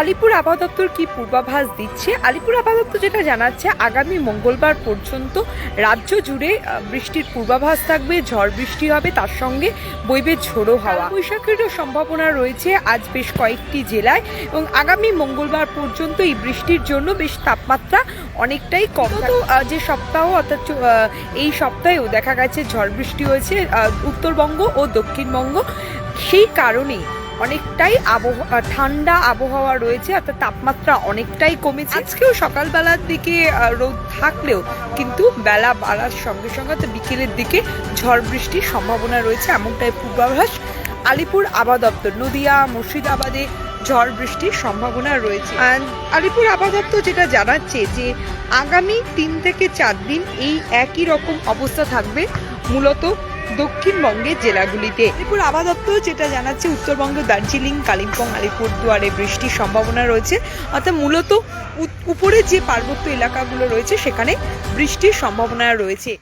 আলিপুর আবহাওয়া কি পূর্বাভাস দিচ্ছে? আলিপুর আবহাওয়া যেটা জানাচ্ছে, আগামী মঙ্গলবার পর্যন্ত রাজ্য জুড়ে বৃষ্টির পূর্বাভাস থাকবে, ঝড় বৃষ্টি হবে, তার সঙ্গে বইবে ঝোড়ো হাওয়া। বৈশাখেরও সম্ভাবনা রয়েছে আজ বেশ কয়েকটি জেলায় এবং আগামী মঙ্গলবার পর্যন্ত এই বৃষ্টির জন্য বেশ তাপমাত্রা অনেকটাই কম তো যে সপ্তাহ, অর্থাৎ এই সপ্তাহেও দেখা গেছে ঝড় বৃষ্টি হয়েছে উত্তরবঙ্গ ও দক্ষিণবঙ্গ। সেই কারণেই অনেকটাই আবহাওয়া ঠান্ডা আবহাওয়া রয়েছে, অর্থাৎ তাপমাত্রা অনেকটাই কমেছে। আজকেও সকালবেলার দিকে রোদ থাকলেও কিন্তু বেলা বাড়ার সঙ্গে সঙ্গে তো বিকেলের দিকে ঝড় বৃষ্টির সম্ভাবনা রয়েছে, এমনটাই পূর্বাভাস। আলিপুর আবহাওয়া দপ্তর, নদিয়া, মুর্শিদাবাদে ঝড় বৃষ্টির সম্ভাবনা রয়েছে। আলিপুর আবহাওয়া যেটা জানাচ্ছে যে, আগামী তিন থেকে চার দিন এই একই রকম অবস্থা থাকবে, মূলত দক্ষিণবঙ্গের জেলাগুলিতে। এরপর আবহাওয়া দপ্তর যেটা জানাচ্ছে, উত্তরবঙ্গ, দার্জিলিং, কালিম্পং, আলিপুরদুয়ারে বৃষ্টির সম্ভাবনা রয়েছে। অর্থাৎ মূলত উপরে যে পার্বত্য এলাকাগুলো রয়েছে, সেখানে বৃষ্টির সম্ভাবনা রয়েছে।